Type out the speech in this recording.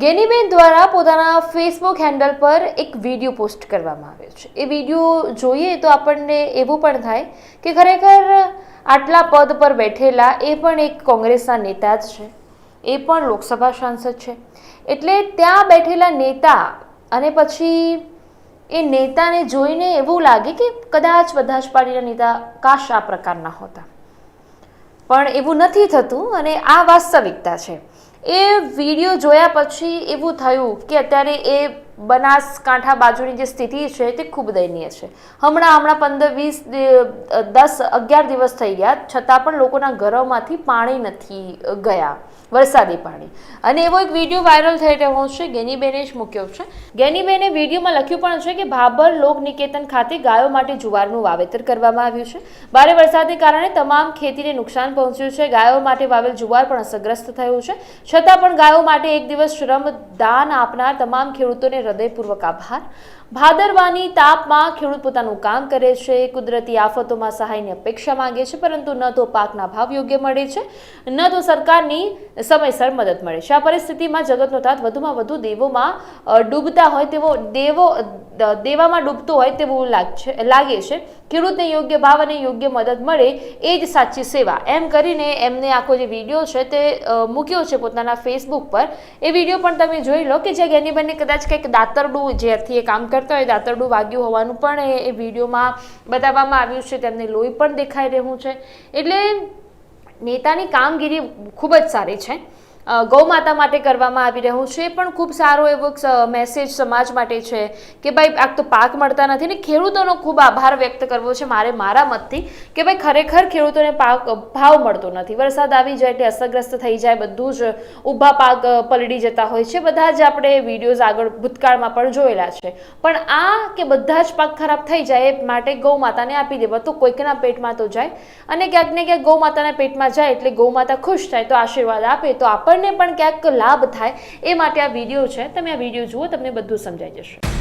ગેનીબેન દ્વારા પોતાના Facebook handle પર એક વીડિયો પોસ્ટ કરવામાં આવ્યો છે. એ વીડિયો જોઈએ તો આપણને એવું પણ થાય કે ખરેખર આટલા પદ પર બેઠેલા એ પણ એક કોંગ્રેસના નેતા જ છે. એ પણ લોકસભા સાંસદ છે. એટલે ત્યાં બેઠેલા નેતા અને પછી એ નેતાને જોઈને એવું લાગે કે કદાચ બધા જ પાર્ટીના નેતા કાશ આ પ્રકારના હોતા. પણ એવું નથી થતું અને આ વાસ્તવિકતા છે. એ વીડિયો જોયા પછી એવું થયું કે અત્યારે એ બનાસકાંઠા બાજુની જે સ્થિતિ છે તે ખૂબ દયનીય છે. હમણાં હમણાં પંદર વીસ દસ, અગિયાર દિવસ થઈ ગયા, છતાં પણ લોકોના ઘરોમાંથી પાણી નથી ગયા, વરસાદી પાણી. અને એવો એક વીડિયો વાયરલ થઈ રહ્યો છે, ગેનીબેને જ મૂક્યો છે. ગેનીબેને વિડીયોમાં લખ્યું પણ છે કે ભાભર લોક નિકેતન ખાતે ગાયો માટે જુવારનું વાવેતર કરવામાં આવ્યું છે. ભારે વરસાદને કારણે તમામ ખેતીને નુકસાન પહોંચ્યું છે. ગાયો માટે વાવેલ જુવાર પણ અસરગ્રસ્ત થયું છે. છતાં પણ ગાયો માટે એક દિવસ શ્રમ દાન આપનાર તમામ ખેડૂતોને હૃદયપૂર્વક આભાર ભાદરવાની તાપમાં ખેડૂત પોતાનું કામ કરે છે. કુદરતી આફતોમાં સહાયની અપેક્ષા માંગે છે, પરંતુ ન તો પાકના ભાવ યોગ્ય મળે છે, ન તો સરકારની સમયસર મદદ મળે છે. આ પરિસ્થિતિમાં જગતનો તાત વધુમાં વધુ દેવોમાં ડૂબતા હોય તેવો, દેવો દેવામાં ડૂબતો હોય તેવું લાગ છે ખેડૂતને યોગ્ય ભાવ અને યોગ્ય મદદ મળે એ જ સાચી સેવા. એમ કરીને એમને આખો જે વીડિયો છે તે મૂક્યો છે પોતાના ફેસબુક પર. એ વીડિયો પણ તમે જોઈ લો કે જે બંને કદાચ કંઈક દાતરડું જ્યારથી એ કામ કરતા હોય, દાતરડું વાગ્યું હોવાનું પણ એ વિડીયોમાં બતાવવામાં આવ્યું છે, તેમને લોહી પણ દેખાઈ રહ્યું છે. એટલે નેતાની કામગીરી ખૂબ જ સારી છે. અ, ગૌ માતા માટે કરવામાં આવી રહ્યું છે. પણ ખૂબ સારો એવો મેસેજ સમાજ માટે છે કે ભાઈ આ તો પાક મળતા નથી ને ખેડૂતોનો ખૂબ આભાર વ્યક્ત કરવો છે મારે મારા મતથી કે ભાઈ ખરેખર ખેડૂતોને પાક ભાવ મળતો નથી. વરસાદ આવી જાય એટલે અસરગ્રસ્ત થઈ જાય બધું જ ઊભા પાક પલડી જતા હોય છે. બધા જ આપણે વિડીયોઝ આગળ ભૂતકાળમાં પણ જોયેલા છે. પણ આ કે બધા જ પાક ખરાબ થઈ જાય એ માટે ગૌમાતાને આપી દેવા તો કોઈકના પેટમાં તો જાય. અને ક્યાંક ને ક્યાંક ગૌમાતાના પેટમાં જાય એટલે ગૌમાતા ખુશ થાય તો આશીર્વાદ આપે તો આપણને પણ ક્યાંક લાભ થાય એ માટે આ વીડિયો છે. તમે આ વીડિયો જુઓ, તમને બધું સમજાઈ જશે.